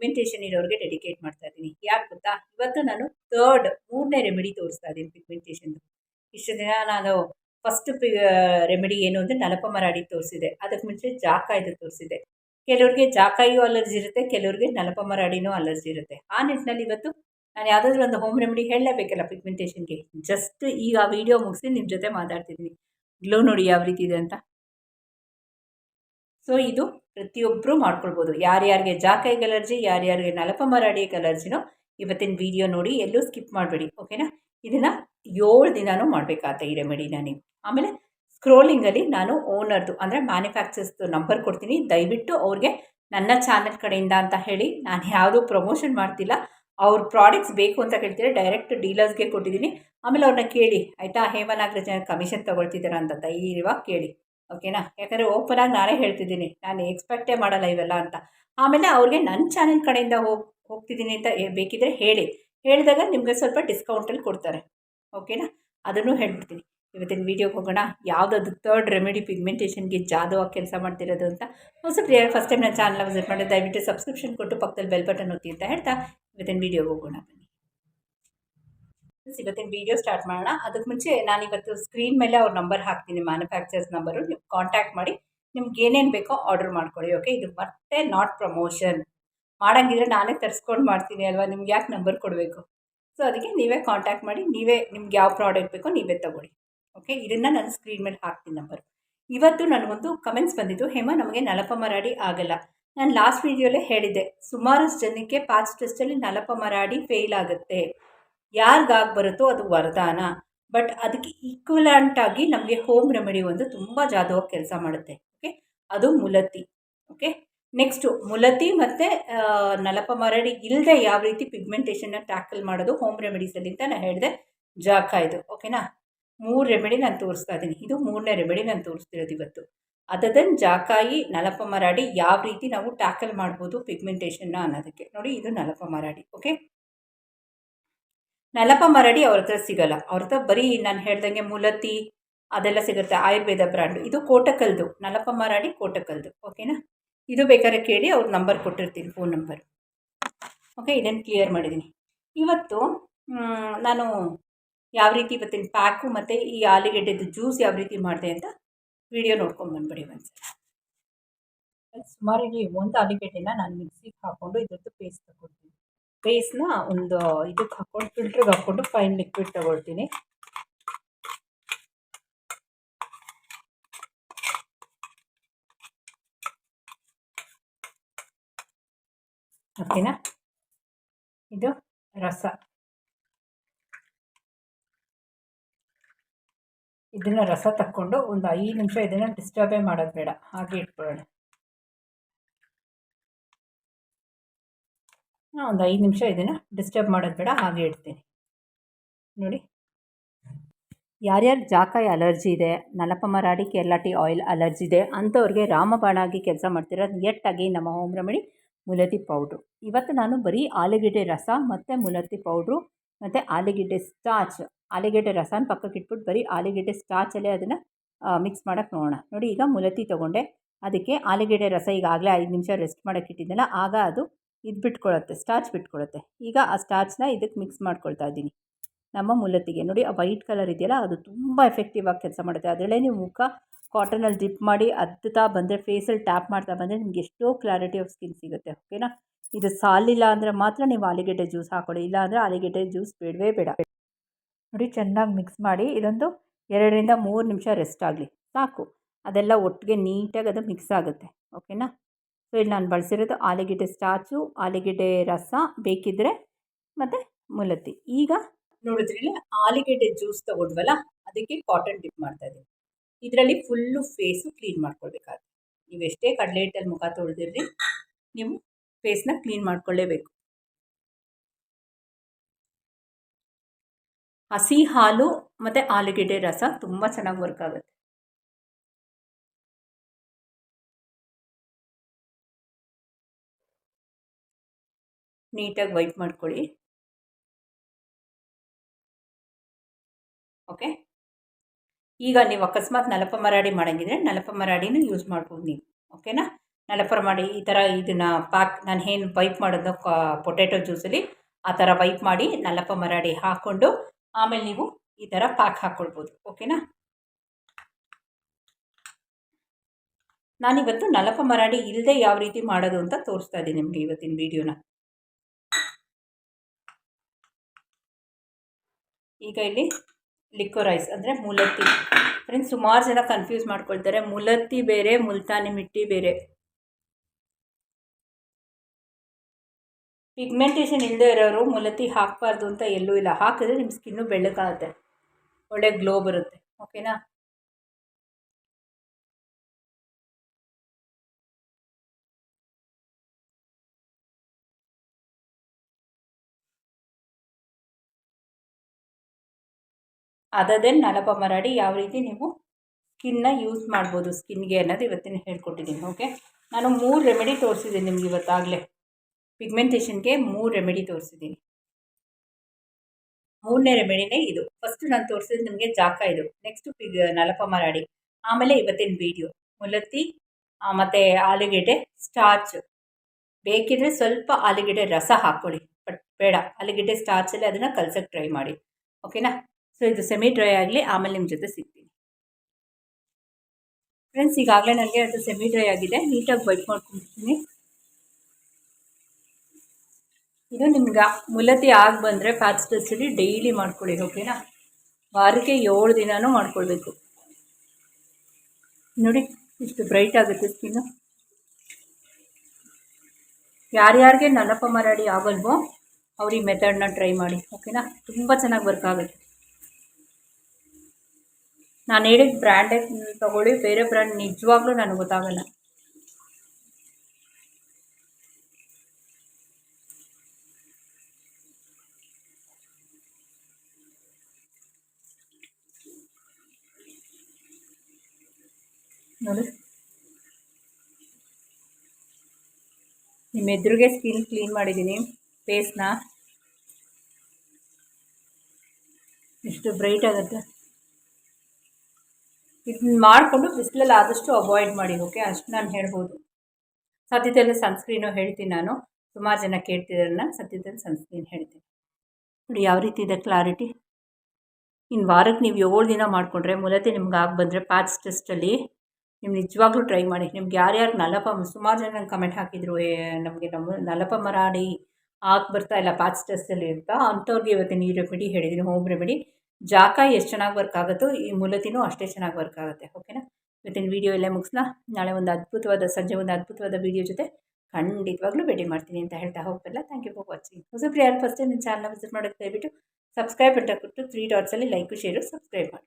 Pigmentation ಇರೋರಿಗೆ dedicate ಮಾಡ್ತಾ ಇದ್ದೀನಿ. ಯಾಕೆ ಗೊತ್ತಾ? ಇವತ್ತು ನಾನು ಥರ್ಡ್ ಮೂರನೇ ರೆಮಿಡಿ ತೋರಿಸ್ತಾ ಇದ್ದೀನಿ ಪಿಗ್ಮೆಂಟೇಷನ್ದು ಇಷ್ಟು ದಿನ ನಾನು ಫಸ್ಟ್ ಪಿ ರೆಮಿಡಿ ಏನು ಅಂದರೆ ನಲಪ ಮರಾಡಿ ತೋರಿಸಿದೆ. ಅದಕ್ಕೆ ಮುಂಚೆ ಜಾಕಾಯ್ದು ತೋರಿಸಿದೆ. ಕೆಲವ್ರಿಗೆ ಜಾಕಾಯಿಯೂ ಅಲರ್ಜಿ ಇರುತ್ತೆ, ಕೆಲವ್ರಿಗೆ ನಲಪ ಮರಾಡಿನೂ ಅಲರ್ಜಿ ಇರುತ್ತೆ. ಆ ನಿಟ್ಟಿನಲ್ಲಿ ಇವತ್ತು ನಾನು ಯಾವುದಾದ್ರೂ ಒಂದು ಹೋಮ್ ರೆಮಿಡಿ ಹೇಳಲೇಬೇಕಲ್ಲ ಪಿಗ್ಮೆಂಟೇಷನ್ಗೆ ಜಸ್ಟ್ ಈಗ ಆ ವಿಡಿಯೋ ಮುಗಿಸಿ ನಿಮ್ಮ ಜೊತೆ ಮಾತಾಡ್ತಿದ್ದೀನಿ. ಗ್ಲೋ ನೋಡಿ ಯಾವ ರೀತಿ ಇದೆ ಅಂತ. ಸೊ ಇದು ಪ್ರತಿಯೊಬ್ಬರು ಮಾಡ್ಕೊಳ್ಬೋದು. ಯಾರ್ಯಾರಿಗೆ ಜಾಕೈಗೆ ಅಲರ್ಜಿ ಯಾರ್ಯಾರಿಗೆ ನಲಪ ಮರಾಡಿಗೆ ಅಲರ್ಜಿನೋ ಇವತ್ತಿನ ವಿಡಿಯೋ ನೋಡಿ ಎಲ್ಲೂ ಸ್ಕಿಪ್ ಮಾಡಬೇಡಿ ಓಕೆನಾ ಇದನ್ನು ಏಳು ದಿನವೂ ಮಾಡಬೇಕಾಗತ್ತೆ ಈ ರೆಮಿಡಿನ ನೀವು. ಆಮೇಲೆ ಸ್ಕ್ರೋಲಿಂಗಲ್ಲಿ ನಾನು ಓನರ್ದು ಅಂದರೆ ಮ್ಯಾನುಫ್ಯಾಕ್ಚರ್ಸ್ದು ನಂಬರ್ ಕೊಡ್ತೀನಿ. ದಯವಿಟ್ಟು ಅವ್ರಿಗೆ ನನ್ನ ಚಾನಲ್ ಕಡೆಯಿಂದ ಅಂತ ಹೇಳಿ, ನಾನು ಯಾವುದೂ ಪ್ರಮೋಷನ್ ಮಾಡ್ತಿಲ್ಲ. ಅವ್ರ ಪ್ರಾಡಕ್ಟ್ಸ್ ಬೇಕು ಅಂತ ಕೇಳ್ತೀರಾ ಡೈರೆಕ್ಟ್ ಡೀಲರ್ಸ್ಗೆ ಕೊಟ್ಟಿದ್ದೀನಿ. ಆಮೇಲೆ ಅವ್ರನ್ನ ಕೇಳಿ, ಆಯಿತಾ ಜನ ಕಮಿಷನ್ ತೊಗೊಳ್ತಿದ್ದಾರೆ ಅಂತ ಧೈರ್ಯವಾಗಿ ಕೇಳಿ. ಓಕೆನಾ ಯಾಕಂದರೆ ಓಪನಾಗಿ ನಾನೇ ಹೇಳ್ತಿದ್ದೀನಿ. ನಾನು ಎಕ್ಸ್ಪೆಕ್ಟೇ ಮಾಡಲ್ಲ ಇವೆಲ್ಲ ಅಂತ. ಆಮೇಲೆ ಅವ್ರಿಗೆ ನನ್ನ ಚಾನೆಲ್ ಕಡೆಯಿಂದ ಹೋಗಿ, ಹೋಗ್ತಿದ್ದೀನಿ ಅಂತ ಬೇಕಿದ್ರೆ ಹೇಳಿ. ಹೇಳಿದಾಗ ನಿಮಗೆ ಸ್ವಲ್ಪ ಡಿಸ್ಕೌಂಟಲ್ಲಿ ಕೊಡ್ತಾರೆ. ಓಕೆನಾ ಅದನ್ನು ಹೇಳ್ಬಿಡ್ತೀನಿ. ಇವತ್ತಿನ ವೀಡಿಯೋಗೆ ಹೋಗೋಣ. ಯಾವುದಾದ್ರು ತರ್ಡ್ ರೆಮಿಡಿ ಪಿಗ್ಮೆಂಟೇಷನ್ಗೆ ಜಾದವಾಗಿ ಕೆಲಸ ಮಾಡ್ತಿರೋದು ಅಂತ ಹೊಸ ಫಸ್ಟ್ ಟೈಮ್ ನನ್ನ ಚಾನಲ್ ವಿಸಿಟ್ ಮಾಡಿ ದಯವಿಟ್ಟು ಸಬ್ಸ್ಕ್ರಿಪ್ಷನ್ ಕೊಟ್ಟು ಪಕ್ಕದಲ್ಲಿ ಬೆಲ್ ಬಟನ್ ಒತ್ತಿ ಅಂತ ಹೇಳ್ತಾ ಇವತ್ತಿನ ವೀಡಿಯೋಗೆ ಹೋಗೋಣ. ಇವತ್ತಿನ ವಿಡಿಯೋ ಸ್ಟಾರ್ಟ್ ಮಾಡೋಣ. ಅದಕ್ಕೆ ಮುಂಚೆ ನಾನು ಇವತ್ತು ಸ್ಕ್ರೀನ್ ಮೇಲೆ ಅವ್ರ ನಂಬರ್ ಹಾಕ್ತೀನಿ ಮ್ಯಾನುಫ್ಯಾಕ್ಚರ್ಸ್ ನಂಬರು ನೀವು ಕಾಂಟ್ಯಾಕ್ಟ್ ಮಾಡಿ, ನಿಮ್ಗೆ ಏನೇನು ಬೇಕೋ ಆರ್ಡರ್ ಮಾಡ್ಕೊಳ್ಳಿ ಓಕೆ ಇದು ಮತ್ತೆ ನಾಟ್ ಪ್ರಮೋಷನ್ ಮಾಡೋಂಗಿದ್ರೆ ನಾನೇ ತರಿಸ್ಕೊಂಡು ಮಾಡ್ತೀನಿ ಅಲ್ವಾ? ನಿಮ್ಗೆ ಯಾಕೆ ನಂಬರ್ ಕೊಡಬೇಕು? ಸೊ ಅದಕ್ಕೆ ನೀವೇ ಕಾಂಟ್ಯಾಕ್ಟ್ ಮಾಡಿ, ನೀವೇ ನಿಮ್ಗೆ ಯಾವ ಪ್ರಾಡಕ್ಟ್ ಬೇಕೋ ನೀವೇ ತಗೊಳ್ಳಿ ಓಕೆ ಇದನ್ನು ನಾನು ಸ್ಕ್ರೀನ್ ಮೇಲೆ ಹಾಕ್ತೀನಿ ನಂಬರ್ ಇವತ್ತು ನನಗೊಂದು ಕಮೆಂಟ್ಸ್ ಬಂದಿದ್ದು, ಹೇಮ, ನಮಗೆ ನಲಪ ಮರಾಡಿ ಆಗಲ್ಲ. ನಾನು ಲಾಸ್ಟ್ ವೀಡಿಯೋಲೇ ಹೇಳಿದ್ದೆ, ಸುಮಾರು ಜನಕ್ಕೆ ಪಾಸ್ಟ್ ಟೆಸ್ಟಲ್ಲಿ ನಲಪ ಮರಾಡಿ ಫೇಲ್ ಆಗುತ್ತೆ. ಯಾರಿಗಾಗಿ ಬರುತ್ತೋ ಅದು ವರದಾನ. ಬಟ್ ಅದಕ್ಕೆ ಈಕ್ವಲೆಂಟ್ ಆಗಿ ನಮಗೆ ಹೋಮ್ ರೆಮಿಡಿ ಒಂದು ತುಂಬ ಜಾದವಾಗಿ ಕೆಲಸ ಮಾಡುತ್ತೆ. ಓಕೆ? ಅದು ಮುಲತಿ. ಓಕೆ? ನೆಕ್ಸ್ಟು ಮುಲತಿ ಮತ್ತು ನಲಪ ಮರಡಿ ಇಲ್ಲದೆ ಯಾವ ರೀತಿ ಪಿಗ್ಮೆಂಟೇಷನ್ನ ಟ್ಯಾಕಲ್ ಮಾಡೋದು ಹೋಮ್ ರೆಮಿಡೀಸಲ್ಲಿ ಅಂತ ನಾನು ಹೇಳಿದೆ. ಜಾಕ ಇದು. ಓಕೆನಾ? ಮೂರು ರೆಮಿಡಿ ನಾನು ತೋರಿಸ್ತಾ ಇದ್ದೀನಿ. ಇದು ಮೂರನೇ ರೆಮಿಡಿ ನಾನು ತೋರಿಸ್ತಿರೋದು ಇವತ್ತು. ಅದದನ್ ಜಾಕಾಯಿ, ನಲಪ ಮರಾಡಿ ಯಾವ ರೀತಿ ನಾವು ಟ್ಯಾಕಲ್ ಮಾಡ್ಬೋದು ಪಿಗ್ಮೆಂಟೇಷನ್ನ ಅನ್ನೋದಕ್ಕೆ. ನೋಡಿ ಇದು ನಲಪ ಮರಾಡಿ. ಓಕೆ? ನಲಪ ಮರಡಿ ಅವ್ರ ಹತ್ರ ಸಿಗಲ್ಲ. ಅವ್ರ ಹತ್ರ ಬರೀ ನಾನು ಹೇಳ್ದಂಗೆ ಮುಲತಿ ಅದೆಲ್ಲ ಸಿಗುತ್ತೆ, ಆಯುರ್ವೇದ ಬ್ರ್ಯಾಂಡು. ಇದು ಕೋಟಕಲ್ದು. ನಲಪ ಮರಾಡಿ ಕೋಟಕಲ್ದು. ಓಕೆನಾ? ಇದು ಬೇಕಾದ್ರೆ ಕೇಳಿ, ಅವ್ರ ನಂಬರ್ ಕೊಟ್ಟಿರ್ತೀನಿ, ಫೋನ್ ನಂಬರ್. ಓಕೆ ಇದನ್ನು ಕ್ಲಿಯರ್ ಮಾಡಿದ್ದೀನಿ ಇವತ್ತು ನಾನು ಯಾವ ರೀತಿ ಇವತ್ತಿನ ಪ್ಯಾಕು ಮತ್ತು ಈ ಆಲೂಗೆಡ್ಡೆದು ಜ್ಯೂಸ್ ಯಾವ ರೀತಿ ಮಾಡಿದೆ ಅಂತ ವಿಡಿಯೋ ನೋಡ್ಕೊಂಡು ಬಂದ್ಬಿಡಿ ಒಂದ್ಸಲ. ಸುಮಾರಿಗೆ ಒಂದು ಆಲೂಗೆಡ್ಡೆನ ನಾನು ಮಿಕ್ಸಿಗೆ ಹಾಕ್ಕೊಂಡು ಇದ್ರದ್ದು ಪೇಸ್ಟ್ ತಗೊಳ್ತೀನಿ ಪೇಸ್ಟ್ನ ಒಂದು ಇದಕ್ಕೆ ಹಾಕ್ಕೊಂಡು ಫಿಲ್ಟ್ರಿಗೆ ಹಾಕ್ಕೊಂಡು ಫೈನ್ ಲಿಕ್ವಿಡ್ ತಗೊಳ್ತೀನಿ. ಓಕೆನಾ? ಇದು ರಸ. ಇದನ್ನು ರಸ ತಕ್ಕೊಂಡು ಒಂದು ಐದು ನಿಮಿಷ ಇದನ್ನು ಡಿಸ್ಟರ್ಬೇ ಮಾಡೋದು ಬೇಡ. ಹಾಗೆ ಇಟ್ಕೊಳ್ಳೋಣ. ಒಂದು ಐದು ನಿಮಿಷ ಇದನ್ನು ಡಿಸ್ಟರ್ಬ್ ಮಾಡೋದು ಬೇಡ, ಹಾಗೆ ಇಡ್ತೀನಿ. ನೋಡಿ. ಯಾರ್ಯಾರು ಜಾಕಾಯಿ ಅಲರ್ಜಿ ಇದೆ ನಲಪಮರಾಡಿ ಕೇರಳ ಟೀ ಆಯಿಲ್ ಅಲರ್ಜಿ ಇದೆ, ಅಂಥವ್ರಿಗೆ ರಾಮಬಾಣ ಆಗಿ ಕೆಲಸ ಮಾಡ್ತಿರೋದು ಎಟ್ಟಾಗಿ ನಮ್ಮ ಹೋಮ್ ರೆಮಿಡಿ ಮುಲತಿ ಪೌಡ್ರು. ಇವತ್ತು ನಾನು ಬರೀ ಆಲೂಗೆಡ್ಡೆ ರಸ ಮತ್ತು ಮುಲತಿ ಪೌಡ್ರು ಮತ್ತು ಆಲೂಗೆಡ್ಡೆ ಸ್ಟಾಚ್ ಆಲೂಗೆಡ್ಡೆ ರಸನ ಪಕ್ಕಕ್ಕೆ ಇಟ್ಬಿಟ್ಟು ಬರೀ ಆಲೂಗೆಡ್ಡೆ ಸ್ಟಾಚಲ್ಲೇ ಅದನ್ನು ಮಿಕ್ಸ್ ಮಾಡೋಕ್ಕೆ ನೋಡೋಣ. ನೋಡಿ, ಈಗ ಮುಲತಿ ತೊಗೊಂಡೆ. ಅದಕ್ಕೆ ಆಲೂಗೆಡ್ಡೆ ರಸ ಈಗಾಗಲೇ ಐದು ನಿಮಿಷ ರೆಸ್ಟ್ ಮಾಡೋಕ್ಕೆ ಇಟ್ಟಿದ್ದೆನಲ್ಲ, ಆಗ ಅದು ಇದು ಬಿಟ್ಕೊಳ್ಳುತ್ತೆ ಸ್ಟಾಚ್ ಬಿಟ್ಕೊಳ್ಳುತ್ತೆ ಈಗ ಆ ಸ್ಟಾಚ್ನ ಇದಕ್ಕೆ ಮಿಕ್ಸ್ ಮಾಡ್ಕೊಳ್ತಾ ಇದ್ದೀನಿ. ನಮ್ಮ ಮುಲತಿಗೆ. ನೋಡಿ, ಆ ವೈಟ್ ಕಲರ್ ಇದೆಯಲ್ಲ, ಅದು ತುಂಬ ಎಫೆಕ್ಟಿವ್ ಆಗಿ ಕೆಲಸ ಮಾಡುತ್ತೆ. ಅದರಲ್ಲೇ ನೀವು ಮುಖ ಕಾಟನಲ್ಲಿ ಡಿಪ್ ಮಾಡಿ ಅದ್ದುತ್ತಾ ಬಂದರೆ ಫೇಸಲ್ಲಿ ಟ್ಯಾಪ್ ಮಾಡ್ತಾ ಬಂದರೆ ನಿಮ್ಗೆ ಎಷ್ಟೋ ಕ್ಲಾರಿಟಿ ಆಫ್ ಸ್ಕಿನ್ ಸಿಗುತ್ತೆ ಓಕೆನಾ ಇದು ಸಾಲಿಲ್ಲ ಅಂದರೆ ಮಾತ್ರ ನೀವು ಆಲಿಗೆಡ್ಡೆ ಜ್ಯೂಸ್ ಹಾಕೊಳ್ಳಿ. ಇಲ್ಲ ಅಂದರೆ ಆಲಿಗೆಡ್ಡೆ ಜ್ಯೂಸ್ ಬೇಡವೇ ಬೇಡ. ನೋಡಿ, ಚೆನ್ನಾಗಿ ಮಿಕ್ಸ್ ಮಾಡಿ ಇದೊಂದು ಎರಡರಿಂದ ಮೂರು ನಿಮಿಷ ರೆಸ್ಟ್ ಆಗಲಿ. ಸಾಕು. ಅದೆಲ್ಲ ಒಟ್ಟಿಗೆ ನೀಟಾಗಿ ಅದು ಮಿಕ್ಸ್ ಆಗುತ್ತೆ ಓಕೆನಾ ಸೊ ಇಲ್ಲಿ ನಾನು ಬಳಸಿರೋದು ಆಲೂಗೆಡ್ಡೆ ಸ್ಟಾಚು, ಆಲೂಗೆಡ್ಡೆ ರಸ ಬೇಕಿದ್ದರೆ ಮತ್ತು ಮುಲತಿ. ಈಗ ನೋಡಿದ್ರಿಲ್ಲ ಆಲೂಗೆಡ್ಡೆ ಜ್ಯೂಸ್ ತಗೊಂಡ್ವಲ್ಲ, ಅದಕ್ಕೆ ಕಾಟನ್ ಡಿಪ್ ಮಾಡ್ತಾ ಇದ್ದೀನಿ ಇದರಲ್ಲಿ ಫುಲ್ಲು ಫೇಸು ಕ್ಲೀನ್ ಮಾಡ್ಕೊಳ್ಬೇಕಾಗುತ್ತೆ. ನೀವು ಎಷ್ಟೇ ಕಡಲೆ ಹಿಟ್ಟಲ್ಲಿ ಮುಖ ತೊಳೆದಿರ್ರಿ, ನೀವು ಫೇಸ್ನ ಕ್ಲೀನ್ ಮಾಡ್ಕೊಳ್ಳೇಬೇಕು ಹಸಿ ಹಾಲು ಮತ್ತು ಆಲೂಗೆಡ್ಡೆ ರಸ ತುಂಬ ಚೆನ್ನಾಗಿ ವರ್ಕ್ ಆಗುತ್ತೆ. ನೀಟಾಗಿ ವೈಪ್ ಮಾಡ್ಕೊಳ್ಳಿ. ಓಕೆ. ಈಗ ನೀವು ಅಕಸ್ಮಾತ್ ನಲಪ ಮರಾಡಿ ಮಾಡೋಂಗಿದ್ರೆ ನಲಪ ಮರಾಡಿನೂ ಯೂಸ್ ಮಾಡ್ಬೋದು ನೀವು, ಓಕೆನಾ? ನಲಪ ಮಾಡಿ ಈ ಥರ ಇದನ್ನು ಪಾಕ್, ನಾನು ಏನು ವೈಪ್ ಮಾಡೋದು ಪೊಟ್ಯಾಟೊ ಜ್ಯೂಸಲ್ಲಿ ಆ ಥರ ವೈಪ್ ಮಾಡಿ ನಲಪ ಮರಾಡಿ ಹಾಕ್ಕೊಂಡು ಆಮೇಲೆ ನೀವು ಈ ಥರ ಪಾಕ್ ಹಾಕ್ಕೊಳ್ಬೋದು, ಓಕೆನಾ? ನಾನಿವತ್ತು ನಲಪ ಮರಾಡಿ ಇಲ್ಲದೆ ಯಾವ ರೀತಿ ಮಾಡೋದು ಅಂತ ತೋರಿಸ್ತಾ ಇದ್ದೀನಿ ನಿಮಗೆ ಇವತ್ತಿನ ವೀಡಿಯೋನ. ಈಗ ಇಲ್ಲಿ ಲಿಕ್ಕೋ ರೈಸ್ ಅಂದರೆ ಮುಲತ್ತಿ ಫ್ರೆಂಡ್ಸ್ ಸುಮಾರು ಜನ ಕನ್ಫ್ಯೂಸ್ ಮಾಡ್ಕೊಳ್ತಾರೆ. ಮುಲತ್ತಿ ಬೇರೆ, ಮುಲ್ತಾನಿ ಮಿಟ್ಟಿ ಬೇರೆ. ಪಿಗ್ಮೆಂಟೇಷನ್ ಇಲ್ಲದೆ ಇರೋರು ಮುಲತ್ತಿ ಹಾಕಬಾರ್ದು ಅಂತ ಎಲ್ಲೂ ಇಲ್ಲ. ಹಾಕಿದ್ರೆ ನಿಮ್ಮ ಸ್ಕಿನ್ನು ಬೆಳ್ಳಗಾಗುತ್ತೆ. ಒಳ್ಳೆ ಗ್ಲೋ ಬರುತ್ತೆ. ಓಕೆನಾ ಅದದೇ ನಲಪ ಮರಾಡಿ ಯಾವ ರೀತಿ ನೀವು ಸ್ಕಿನ್ನ ಯೂಸ್ ಮಾಡ್ಬೋದು ಸ್ಕಿನ್ಗೆ ಅನ್ನೋದು ಇವತ್ತಿನ ಹೇಳ್ಕೊಟ್ಟಿದ್ದೀನಿ ಓಕೆ ನಾನು ಮೂರು ರೆಮಿಡಿ ತೋರಿಸಿದ್ದೀನಿ ನಿಮ್ಗೆ ಇವತ್ತಾಗಲೇ. ಪಿಗ್ಮೆಂಟೇಷನ್ಗೆ ಮೂರು ರೆಮಿಡಿ ತೋರಿಸಿದ್ದೀನಿ. ಮೂರನೇ ರೆಮಿಡಿನೇ ಇದು. ಫಸ್ಟ್ ನಾನು ತೋರಿಸಿದ್ದು ನಿಮಗೆ ಜಾಕ ಇದು. ನೆಕ್ಸ್ಟು ಪಿಗ್ ನಲಪ ಮರಾಡಿ. ಆಮೇಲೆ ಇವತ್ತಿನ ವೀಡಿಯೋ ಮುಲತ್ತಿ ಮತ್ತು ಆಲೂಗೆಡ್ಡೆ ಸ್ಟಾರ್ಚ್ ಬೇಕಿದ್ರೆ ಸ್ವಲ್ಪ ಆಲೂಗೆಡ್ಡೆ ರಸ ಹಾಕ್ಕೊಳ್ಳಿ. ಬಟ್ ಬೇಡ. ಆಲೂಗೆಡ್ಡೆ ಸ್ಟಾರ್ಚಲ್ಲಿ ಅದನ್ನು ಕಲ್ಸೋಕ್ಕೆ ಟ್ರೈ ಮಾಡಿ. ಓಕೆನಾ ಸೊ ಇದು ಸೆಮಿ ಡ್ರೈ ಆಗಲಿ ಆಮೇಲೆ ನಿಮ್ಮ ಜೊತೆ ಸಿಗ್ತೀನಿ. ಫ್ರೆಂಡ್ಸ್ ಈಗಾಗಲೇ ನನಗೆ ಅದು ಸೆಮಿ ಡ್ರೈ ಆಗಿದೆ. ನೀಟಾಗಿ ಬೈಟ್ ಮಾಡ್ಕೊಂಡಿರ್ತೀನಿ ಇದು ನಿಮ್ಗೆ ಮುಲತಿ ಆಗಿ ಬಂದರೆ ಫ್ಯಾಟ್ಸ್ ಸ್ಟೆಸ್ಟಲ್ಲಿ ಡೈಲಿ ಮಾಡ್ಕೊಳ್ಳಿ ಓಕೆನಾ ವಾರಕ್ಕೆ ಏಳು ದಿನವೂ ಮಾಡ್ಕೊಳ್ಬೇಕು. ನೋಡಿ, ಇಷ್ಟು ಬ್ರೈಟ್ ಆಗುತ್ತೆ ಸ್ಕಿನ್ನು ಯಾರ್ಯಾರಿಗೆ ನಲಪ ಮರಾಡಿ ಆಗಲ್ವೋ ಅವ್ರಿಗೆ ಮೆಥಡ್ನ ಟ್ರೈ ಮಾಡಿ ಓಕೆನಾ ತುಂಬ ಚೆನ್ನಾಗಿ ವರ್ಕ್ ಆಗುತ್ತೆ. ನಾನು ಹೇಳಿದ ಬ್ರ್ಯಾಂಡೇ ತೊಗೊಳ್ಳಿ, ಬೇರೆ ಬ್ರ್ಯಾಂಡ್ ನಿಜವಾಗ್ಲೂ ನನಗೆ ಗೊತ್ತಾಗಲ್ಲ. ನೋಡಿ. ನಿಮ್ಮ ಎದುರಿಗೆ ಸ್ಕಿನ್ ಕ್ಲೀನ್ ಮಾಡಿದ್ದೀನಿ ಫೇಸ್ನ ಎಷ್ಟು ಬ್ರೈಟ್ ಆಗುತ್ತೆ. ಇದನ್ನ ಮಾಡಿಕೊಂಡು ಬಿಸಿಲಲ್ಲಿ ಆದಷ್ಟು ಅವಾಯ್ಡ್ ಮಾಡಿ ಓಕೆ ಅಷ್ಟು ನಾನು ಹೇಳ್ಬೋದು. ಸದ್ಯದಲ್ಲಿ ಸನ್ಸ್ಕ್ರೀನು ಹೇಳ್ತೀನಿ ನಾನು. ಸುಮಾರು ಜನ ನಾನು ಸದ್ಯದಲ್ಲಿ ಸನ್ಸ್ಕ್ರೀನ್ ಹೇಳ್ತೀನಿ. ನೋಡಿ, ಯಾವ ರೀತಿ ಇದೆ ಕ್ಲಾರಿಟಿ ಇನ್ನು ವಾರಕ್ಕೆ ನೀವು ಏಳು ದಿನ ಮಾಡಿಕೊಂಡ್ರೆ ಮೂಲತೆ ನಿಮ್ಗೆ ಆಗಿ ಬಂದರೆ ಪ್ಯಾಚ್ ಟೆಸ್ಟಲ್ಲಿ ನೀವು ನಿಜವಾಗ್ಲೂ ಟ್ರೈ ಮಾಡಿ. ನಿಮ್ಗೆ ಯಾರ್ಯಾರು ನಲಪ ಸುಮಾರು ಜನ ನಂಗೆ ಕಮೆಂಟ್ ಹಾಕಿದ್ರು ನಮಗೆ ನಮ್ಮ ನಲಪ ಮರಾಡಿ ಆಗಿ ಬರ್ತಾ ಇಲ್ಲ ಪ್ಯಾಚ್ ಟೆಸ್ಟಲ್ಲಿ ಅಂತ, ಅಂಥವ್ರಿಗೆ ಇವತ್ತಿನ ಈ ರೆಮಿಡಿ ಹೇಳಿದ್ದೀನಿ ಹೋಮ್ ರೆಮಿಡಿ ಜಾಕ ಎಷ್ಟು ಚೆನ್ನಾಗಿ ವರ್ಕ್ ಆಗುತ್ತೋ, ಈ ಮೂಲತಿನೂ ಅಷ್ಟೇ ಚೆನ್ನಾಗಿ ವರ್ಕ್ ಆಗುತ್ತೆ ಓಕೆನಾ ಇವತ್ತಿನ ವೀಡಿಯೋ ಇಲ್ಲೇ ಮುಗಿಸ್ಲಾ? ನಾಳೆ ಒಂದು ಅದ್ಭುತವಾದ, ಸಂಜೆ ಒಂದು ಅದ್ಭುತವಾದ ವೀಡಿಯೋ ಜೊತೆ ಖಂಡಿತವಾಗ್ಲೂ ಭೇಟಿ ಮಾಡ್ತೀನಿ ಅಂತ ಹೇಳ್ತಾ ಹೋಗಲ್ಲ ಥ್ಯಾಂಕ್ ಯು ಫಾರ್ ವಾಚಿಂಗ್ ಹೊಸಬ್ರು ಯಾರು ಫಸ್ಟ್ ನಿಮ್ಮ ಚಾನಲ್ನ ವಿಸಿಟ್ ಮಾಡೋಕ್ಕೆ ದಯವಿಟ್ಟು ಸಬ್ಸ್ಕ್ರೈಬ್ ಅಂತ ಕೊಟ್ಟು ತ್ರೀ ಡಾಟ್ಸಲ್ಲಿ ಲೈಕು ಶೇರು ಸಬ್ಸ್ಕ್ರೈಬ್ ಮಾಡಿ.